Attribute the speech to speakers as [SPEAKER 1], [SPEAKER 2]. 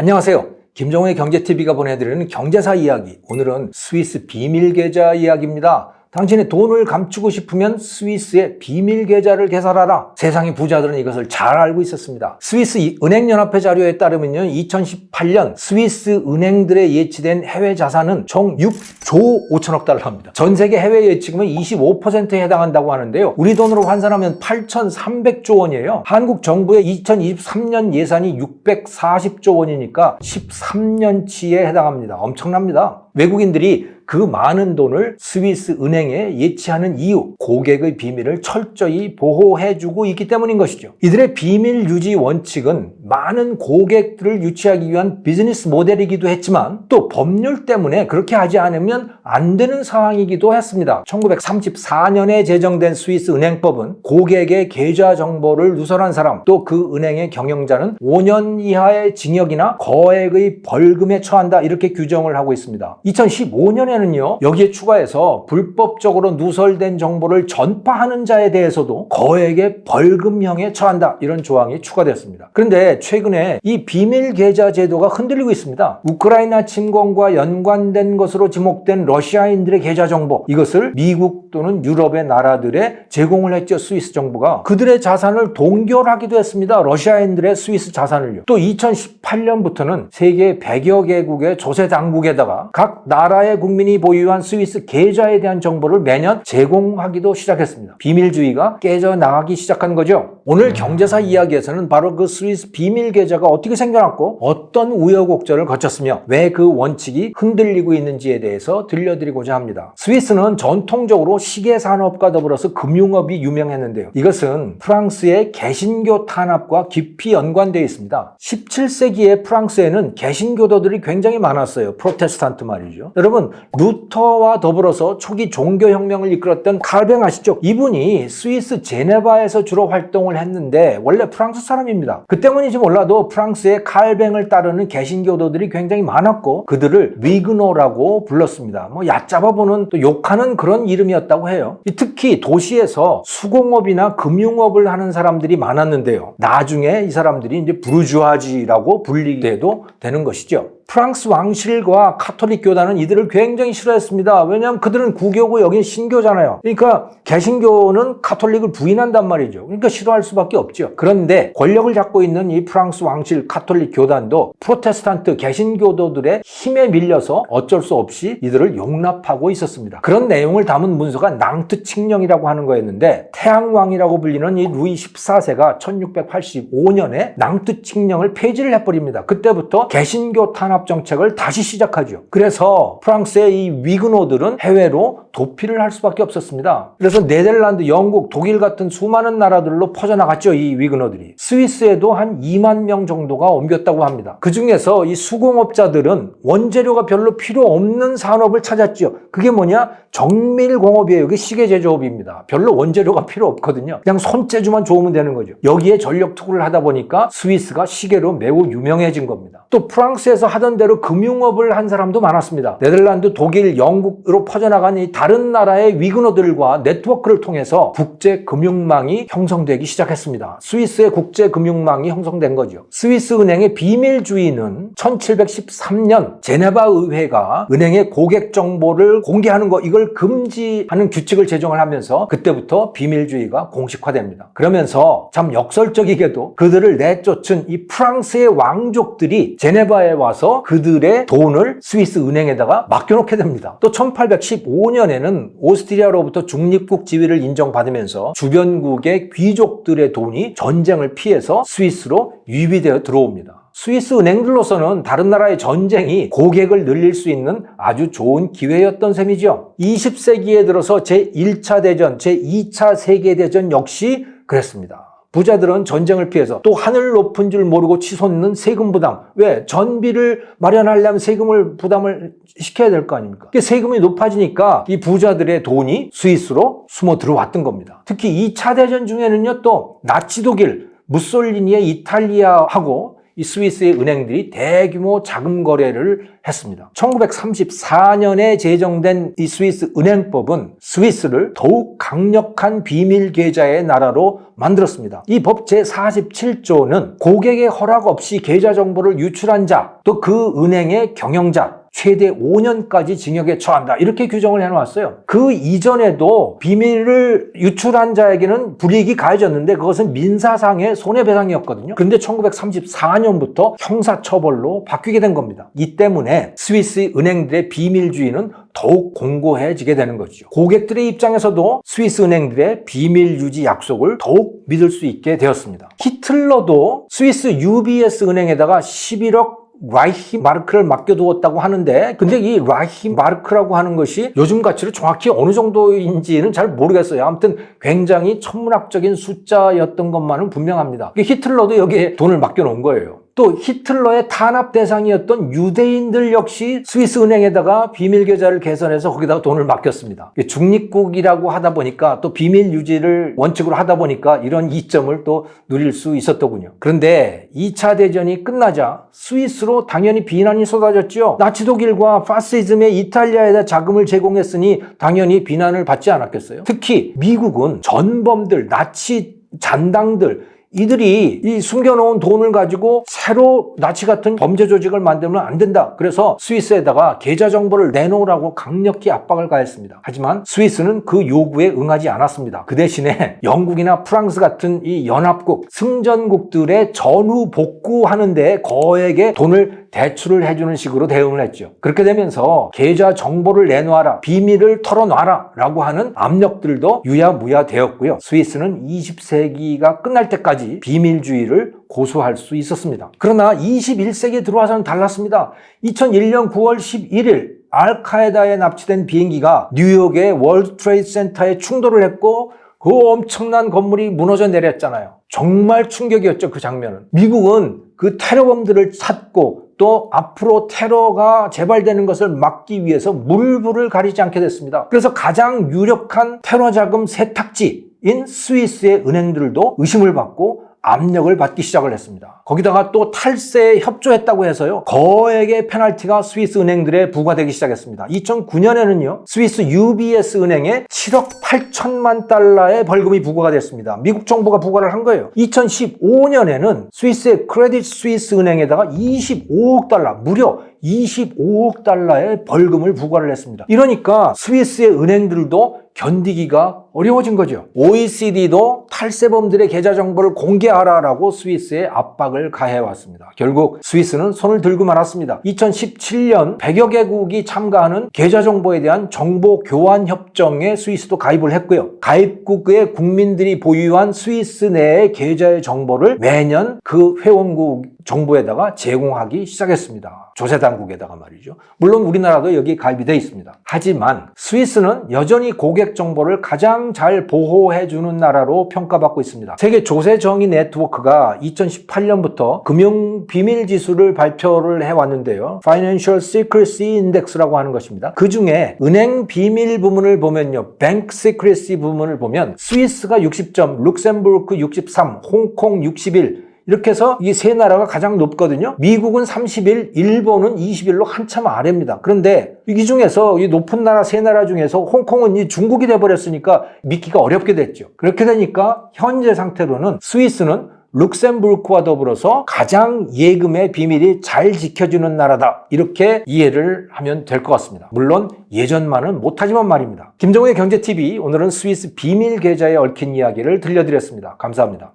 [SPEAKER 1] 안녕하세요. 김정우의 경제TV가 보내드리는 경제사 이야기. 오늘은 스위스 비밀 계좌 이야기입니다. 당신의 돈을 감추고 싶으면 스위스의 비밀 계좌를 개설하라. 세상의 부자들은 이것을 잘 알고 있었습니다. 스위스 이 은행연합회 자료에 따르면요. 2018년 스위스 은행들의 예치된 해외 자산은 총 6조 5천억 달러입니다. 전 세계 해외 예치금의 25%에 해당한다고 하는데요. 우리 돈으로 환산하면 8,300조 원이에요. 한국 정부의 2023년 예산이 640조 원이니까 13년치에 해당합니다. 엄청납니다. 외국인들이 그 많은 돈을 스위스 은행에 예치하는 이유, 고객의 비밀을 철저히 보호해주고 있기 때문인 것이죠. 이들의 비밀 유지 원칙은 많은 고객들을 유치하기 위한 비즈니스 모델이기도 했지만 또 법률 때문에 그렇게 하지 않으면 안 되는 상황이기도 했습니다. 1934년에 제정된 스위스 은행법은 고객의 계좌 정보를 누설한 사람 또 그 은행의 경영자는 5년 이하의 징역이나 거액의 벌금에 처한다 이렇게 규정을 하고 있습니다. 2015년에 는요 여기에 추가해서 불법적으로 누설된 정보를 전파하는 자에 대해서도 거액의 벌금형에 처한다 이런 조항이 추가됐습니다. 그런데 최근에 이 비밀 계좌 제도가 흔들리고 있습니다. 우크라이나 침공과 연관된 것으로 지목된 러시아인들의 계좌 정보 이것을 미국 또는 유럽의 나라들에 제공을 했죠 스위스 정부가 그들의 자산을 동결하기도 했습니다. 러시아인들의 스위스 자산을요. 또 2018년부터는 세계 100여 개국의 조세 당국에다가 각 나라의 국민이 보유한 스위스 계좌에 대한 정보를 매년 제공하기도 시작했습니다. 비밀주의가 깨져나가기 시작한 거죠. 오늘 경제사 이야기에서는 바로 그 스위스 비밀 계좌가 어떻게 생겨났고 어떤 우여곡절을 거쳤으며 왜 그 원칙이 흔들리고 있는지에 대해서 들려드리고자 합니다. 스위스는 전통적으로 시계 산업과 더불어서 금융업이 유명했는데요. 이것은 프랑스의 개신교 탄압과 깊이 연관되어 있습니다. 17세기에 프랑스에는 개신교도들이 굉장히 많았어요. 프로테스탄트 말이죠. 여러분 루터와 더불어서 초기 종교혁명을 이끌었던 칼뱅 아시죠? 이분이 스위스 제네바에서 주로 활동을 했는데 원래 프랑스 사람입니다. 그 때문인지 몰라도 프랑스의 칼뱅을 따르는 개신교도들이 굉장히 많았고 그들을 위그노라고 불렀습니다. 뭐 얕잡아 보는 또 욕하는 그런 이름이었다고 해요. 특히 도시에서 수공업이나 금융업을 하는 사람들이 많았는데요. 나중에 이 사람들이 이제 부르주아지라고 불리게 도 되는 것이죠. 프랑스 왕실과 카톨릭 교단은 이들을 굉장히 싫어했습니다. 왜냐하면 그들은 구교고 여긴 신교잖아요. 그러니까 개신교는 카톨릭을 부인한단 말이죠. 그러니까 싫어할 수밖에 없죠. 그런데 권력을 잡고 있는 이 프랑스 왕실 카톨릭 교단도 프로테스탄트 개신교도들의 힘에 밀려서 어쩔 수 없이 이들을 용납하고 있었습니다. 그런 내용을 담은 문서가 낭트 칙령이라고 하는 거였는데 태양왕이라고 불리는 이 루이 14세가 1685년에 낭트 칙령을 폐지를 해버립니다. 그때부터 개신교 탄압 정책을 다시 시작하죠. 그래서 프랑스의 이 위그노들은 해외로 도피를 할 수밖에 없었습니다. 그래서 네덜란드, 영국, 독일 같은 수많은 나라들로 퍼져나갔죠. 이 위그노들이. 스위스에도 한 2만 명 정도가 옮겼다고 합니다. 그 중에서 이 수공업자들은 원재료가 별로 필요 없는 산업을 찾았죠. 그게 뭐냐? 정밀공업이에요. 이게 시계 제조업입니다. 별로 원재료가 필요 없거든요. 그냥 손재주만 좋으면 되는 거죠. 여기에 전력 투구를 하다 보니까 스위스가 시계로 매우 유명해진 겁니다. 또 프랑스에서 하던 대로 금융업을 한 사람도 많았습니다. 네덜란드, 독일, 영국으로 퍼져나간 이 다른 나라의 위그노들과 네트워크를 통해서 국제 금융망이 형성되기 시작했습니다. 스위스의 국제 금융망이 형성된 거죠. 스위스 은행의 비밀주의는 1713년 제네바 의회가 은행의 고객 정보를 공개하는 거 이걸 금지하는 규칙을 제정을 하면서 그때부터 비밀주의가 공식화됩니다. 그러면서 참 역설적이게도 그들을 내쫓은 이 프랑스의 왕족들이 제네바에 와서 그들의 돈을 스위스 은행에다가 맡겨놓게 됩니다. 또 1815년에 는 오스트리아로부터 중립국 지위를 인정받으면서 주변국의 귀족들의 돈이 전쟁을 피해서 스위스로 유입되어 들어옵니다. 스위스 은행들로서는 다른 나라의 전쟁이 고객을 늘릴 수 있는 아주 좋은 기회였던 셈이죠. 20세기에 들어서 제1차 대전, 제2차 세계대전 역시 그랬습니다. 부자들은 전쟁을 피해서 또 하늘 높은 줄 모르고 치솟는 세금 부담. 왜? 전비를 마련하려면 세금을 부담을 시켜야 될 거 아닙니까? 세금이 높아지니까 이 부자들의 돈이 스위스로 숨어 들어왔던 겁니다. 특히 2차 대전 중에는요, 또 나치 독일, 무솔리니의 이탈리아하고 이 스위스의 은행들이 대규모 자금 거래를 했습니다. 1934년에 제정된 이 스위스 은행법은 스위스를 더욱 강력한 비밀 계좌의 나라로 만들었습니다. 이 법 제47조는 고객의 허락 없이 계좌 정보를 유출한 자, 또 그 은행의 경영자, 최대 5년까지 징역에 처한다. 이렇게 규정을 해놓았어요. 그 이전에도 비밀을 유출한 자에게는 불이익이 가해졌는데 그것은 민사상의 손해배상이었거든요. 그런데 1934년부터 형사처벌로 바뀌게 된 겁니다. 이 때문에 스위스 은행들의 비밀주의는 더욱 공고해지게 되는 거죠. 고객들의 입장에서도 스위스 은행들의 비밀 유지 약속을 더욱 믿을 수 있게 되었습니다. 히틀러도 스위스 UBS 은행에다가 11억 라이히 마르크를 맡겨두었다고 하는데 근데 이 라이히 마르크라고 하는 것이 요즘 가치로 정확히 어느 정도인지는 잘 모르겠어요. 아무튼 굉장히 천문학적인 숫자였던 것만은 분명합니다. 히틀러도 여기에 돈을 맡겨놓은 거예요. 또 히틀러의 탄압 대상이었던 유대인들 역시 스위스 은행에다가 비밀 계좌를 개설해서 거기다가 돈을 맡겼습니다. 중립국이라고 하다 보니까 또 비밀 유지를 원칙으로 하다 보니까 이런 이점을 또 누릴 수 있었더군요. 그런데 2차 대전이 끝나자 스위스로 당연히 비난이 쏟아졌죠. 나치 독일과 파시즘의 이탈리아에다 자금을 제공했으니 당연히 비난을 받지 않았겠어요. 특히 미국은 전범들, 나치 잔당들 이들이 이 숨겨놓은 돈을 가지고 새로 나치 같은 범죄 조직을 만들면 안 된다. 그래서 스위스에다가 계좌 정보를 내놓으라고 강력히 압박을 가했습니다. 하지만 스위스는 그 요구에 응하지 않았습니다. 그 대신에 영국이나 프랑스 같은 이 연합국, 승전국들의 전후 복구하는데 거액의 돈을 대출을 해주는 식으로 대응을 했죠. 그렇게 되면서 계좌 정보를 내놓아라, 비밀을 털어놔라 라고 하는 압력들도 유야무야 되었고요. 스위스는 20세기가 끝날 때까지 비밀주의를 고수할 수 있었습니다. 그러나 21세기에 들어와서는 달랐습니다. 2001년 9월 11일 알카에다에 납치된 비행기가 뉴욕의 월드 트레이드 센터에 충돌을 했고 그 엄청난 건물이 무너져 내렸잖아요. 정말 충격이었죠, 그 장면은. 미국은 그 테러범들을 찾고 또 앞으로 테러가 재발되는 것을 막기 위해서 물불을 가리지 않게 됐습니다. 그래서 가장 유력한 테러 자금 세탁지인 스위스의 은행들도 의심을 받고 압력을 받기 시작을 했습니다. 거기다가 또 탈세에 협조했다고 해서요. 거액의 페널티가 스위스 은행들에 부과되기 시작했습니다. 2009년에는요. 스위스 UBS 은행에 7억 8천만 달러의 벌금이 부과가 됐습니다. 미국 정부가 부과를 한 거예요. 2015년에는 스위스의 크레딧 스위스 은행에다가 25억 달러, 무려 25억 달러의 벌금을 부과를 했습니다. 이러니까 스위스의 은행들도 견디기가 어려워진 거죠. OECD도 탈세범들의 계좌 정보를 공개하라라고 스위스에 압박을 가해왔습니다. 결국 스위스는 손을 들고 말았습니다. 2017년 100여 개국이 참가하는 계좌 정보에 대한 정보 교환 협정에 스위스도 가입을 했고요. 가입국의 국민들이 보유한 스위스 내의 계좌의 정보를 매년 그 회원국 정부에다가 제공하기 시작했습니다. 조세 당국에다가 말이죠. 물론 우리나라도 여기 가입이 되어 있습니다. 하지만 스위스는 여전히 고객 정보를 가장 잘 보호해 주는 나라로 평가받고 있습니다. 세계 조세 정의 네트워크가 2018년부터 금융 비밀 지수를 발표를 해 왔는데요. Financial Secrecy Index라고 하는 것입니다. 그 중에 은행 비밀 부문을 보면요. Bank Secrecy 부문을 보면 스위스가 60점, 룩셈부르크 63, 홍콩 61, 이렇게 해서 이 세 나라가 가장 높거든요. 미국은 31, 일본은 21로 한참 아래입니다. 그런데 이 중에서 이 높은 나라 세 나라 중에서 홍콩은 이 중국이 돼버렸으니까 믿기가 어렵게 됐죠. 그렇게 되니까 현재 상태로는 스위스는 룩셈부르크와 더불어서 가장 예금의 비밀이 잘 지켜주는 나라다. 이렇게 이해를 하면 될 것 같습니다. 물론 예전만은 못하지만 말입니다. 김정우의 경제TV 오늘은 스위스 비밀 계좌에 얽힌 이야기를 들려드렸습니다. 감사합니다.